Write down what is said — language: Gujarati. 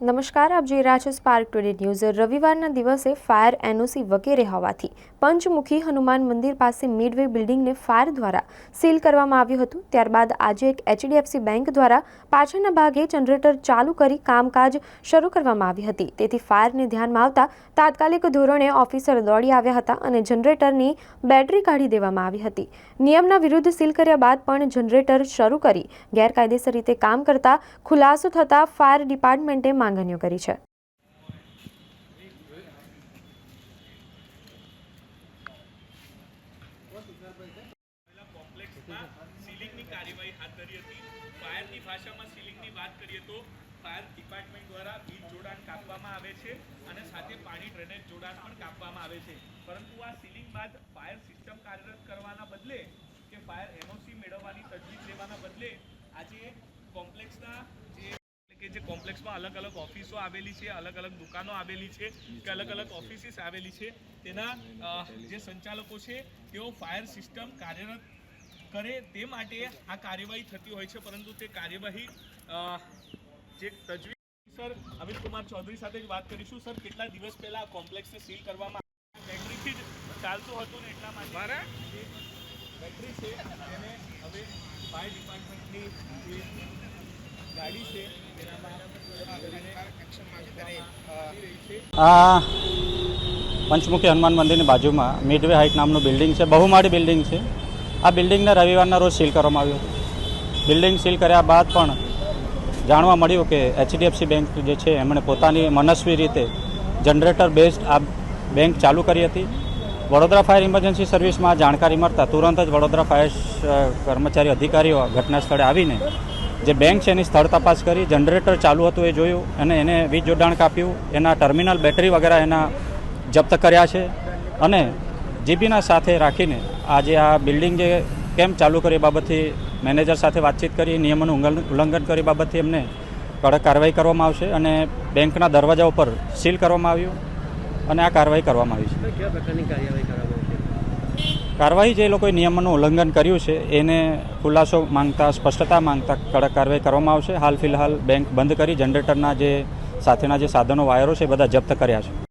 નમસ્કાર, આપ જોઈ રહ્યા છો સ્પાર્ક ટુડે ન્યૂઝ રવિવારના દિવસે ફાયર એનઓસી વગેરે હોવાથી પંચમુખી હનુમાન મંદિર પાસે મિડવે બિલ્ડિંગને ફાયર દ્વારા સીલ કરવામાં આવ્યું હતું. ત્યારબાદ આજે એક એચડીએફસી બેંક દ્વારા પાછળના ભાગે જનરેટર ચાલુ કરી કામકાજ શરૂ કરવામાં આવી હતી. તેથી ફાયરને ધ્યાનમાં આવતા તાત્કાલિક ધોરણે ઓફિસર દોડી આવ્યા હતા અને જનરેટરની બેટરી કાઢી દેવામાં આવી હતી. નિયમના વિરુદ્ધ સીલ કર્યા બાદ પણ જનરેટર શરૂ કરી ગેરકાયદેસર રીતે કામ કરતા ખુલાસો થતાં ફાયર ડિપાર્ટમેન્ટે માંગણીઓ કરી છે. સીલિંગની કાર્યવાહી હાથ ધરી હતી ફાયરની ભાષામાં સીલિંગની વાત કરીએ તો ફાયર ડિપાર્ટમેન્ટ દ્વારા વીજ જોડાણ કાપવામાં આવે છે અને સાથે પાણી ડ્રેનેજ જોડાણ પણ કાપવામાં આવે છે પરંતુ આ સીલિંગ બાદ ફાયર સિસ્ટમ કાર્યરત કરવાના બદલે કે ફાયર એનઓસી મેળવવાની તજવીજ લેવાના બદલે આજે કોમ્પ્લેક્સના જે કોમ્પ્લેક્સમાં અલગ અલગ ઓફિસો આવેલી છે અલગ અલગ દુકાનો આવેલી છે કે અલગ અલગ ઓફિસીસ આવેલી છે તેના જે સંચાલકો છે તેઓ ફાયર સિસ્ટમ કાર્યરત કરે તે માટે આ કાર્યવાહી થતી હોય છે પરંતુ તે કાર્યવાહી જે તજવીજ સર અમિત કુમાર ચૌધરી સાથે જ વાત કરીશું સર કેટલા દિવસ પહેલા આ કોમ્પ્લેક્સને સીલ કરવામાં? બેટરીથી જ ચાલતું હતું ને એટલા માટે જે બેટરી છે એને હવે ફાયર ડિપાર્ટમેન્ટની ગાડી છે આ પંચમુખી હનુમાન મંદિરની બાજુમાં મિડવે હાઇટ નામનું બિલ્ડિંગ છે. બહુમાળી બિલ્ડિંગ છે. આ બિલ્ડિંગને રવિવારના રોજ સીલ કરવામાં આવ્યું. બિલ્ડિંગ સીલ કર્યા બાદ પણ જાણવા મળ્યું કે એચડીએફસી બેંક જે છે, એમણે પોતાની મનસ્વી રીતે જનરેટર બેઝડ આ બેંક ચાલુ કરી હતી. વડોદરા ફાયર ઇમરજન્સી સર્વિસમાં જાણકારી મળતા તુરંત જ વડોદરા ફાયર કર્મચારી અધિકારીઓ ઘટના સ્થળે આવીને જે બેંક છે એની સ્થળ તપાસ કરી, જનરેટર ચાલુ હતું એ જોયું અને એને વીજ જોડાણ કાપ્યું. એના ટર્મિનલ બેટરી વગેરે એના જપ્ત કર્યા છે. અને જીબીના સાથે રાખીને આજે આ બિલ્ડિંગ જે કેમ ચાલુ કરી બાબતથી મેનેજર સાથે વાતચીત કરી, નિયમોનું ઉલ્લંઘન કરી બાબતથી એમને કડક કાર્યવાહી કરવામાં આવશે અને બેંકના દરવાજા ઉપર સીલ કરવામાં આવ્યું અને આ કાર્યવાહી કરવામાં આવી છે. કાર્યવાહી જે લોકોએ નિયમોનું ઉલ્લંઘન કર્યું છે, એને ખુલાસો માંગતા, સ્પષ્ટતા માંગતા કડક કાર્યવાહી કરવામાં આવશે. હાલ ફિલહાલ બેંક બંધ કરી જનરેટરના જે સાથેના જે સાધનો, વાયરો છે બધા જપ્ત કર્યા છે.